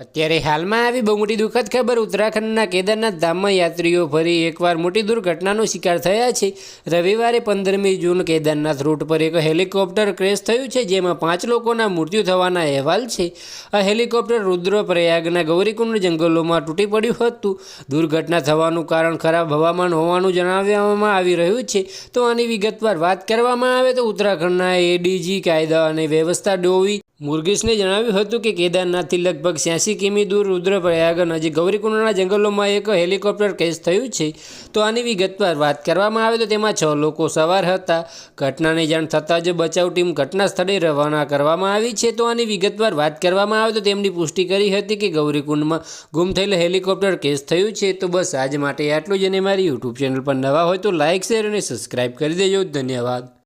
ત્યારે હાલમાં આવી બહુ મોટી દુઃખદ ખબર, ઉત્તરાખંડના કેદારનાથ ધામમાં યાત્રીઓ ફરી એકવાર મોટી દુર્ઘટનાનો શિકાર થયા છે. રવિવારે પંદરમી જૂન કેદારનાથ રૂટ પર એક હેલિકોપ્ટર ક્રેશ થયું છે, જેમાં પાંચ લોકોના મૃત્યુ થવાના અહેવાલ છે. આ હેલિકોપ્ટર રુદ્રપ્રયાગના ગૌરીકુંડ જંગલોમાં તૂટી પડ્યું હતું. દુર્ઘટના થવાનું કારણ ખરાબ હવામાન હોવાનું જણાવવામાં આવી રહ્યું છે. તો આની વિગતવાર વાત કરવામાં આવે તો ઉત્તરાખંડના એડીજી કાયદા અને વ્યવસ્થા ડોવી મુરગીસને જણાવ્યું હતું કે કેદારનાથથી લગભગ છ્યાસી કિમી દૂર રુદ્રપ્રયાગ નજીક ગૌરીકુંડના જંગલોમાં એક હેલિકોપ્ટર કેસ થયું છે. તો આની વિગતવાર વાત કરવામાં આવે તો તેમાં છ લોકો સવાર હતા. ઘટનાની જાણ થતાં જ બચાવ ટીમ ઘટના સ્થળે રવાના કરવામાં આવી છે. તો આની વિગતવાર વાત કરવામાં આવે તો તેમની પુષ્ટિ કરી હતી કે ગૌરીકુંડમાં ગુમ થયેલ હેલિકોપ્ટર કેસ થયું છે. તો બસ આજ માટે આટલું જ અને મારી યુટ્યુબ ચેનલ પર નવા હોય તો લાઇક શેર અને સબસ્ક્રાઇબ કરી દેજો. ધન્યવાદ.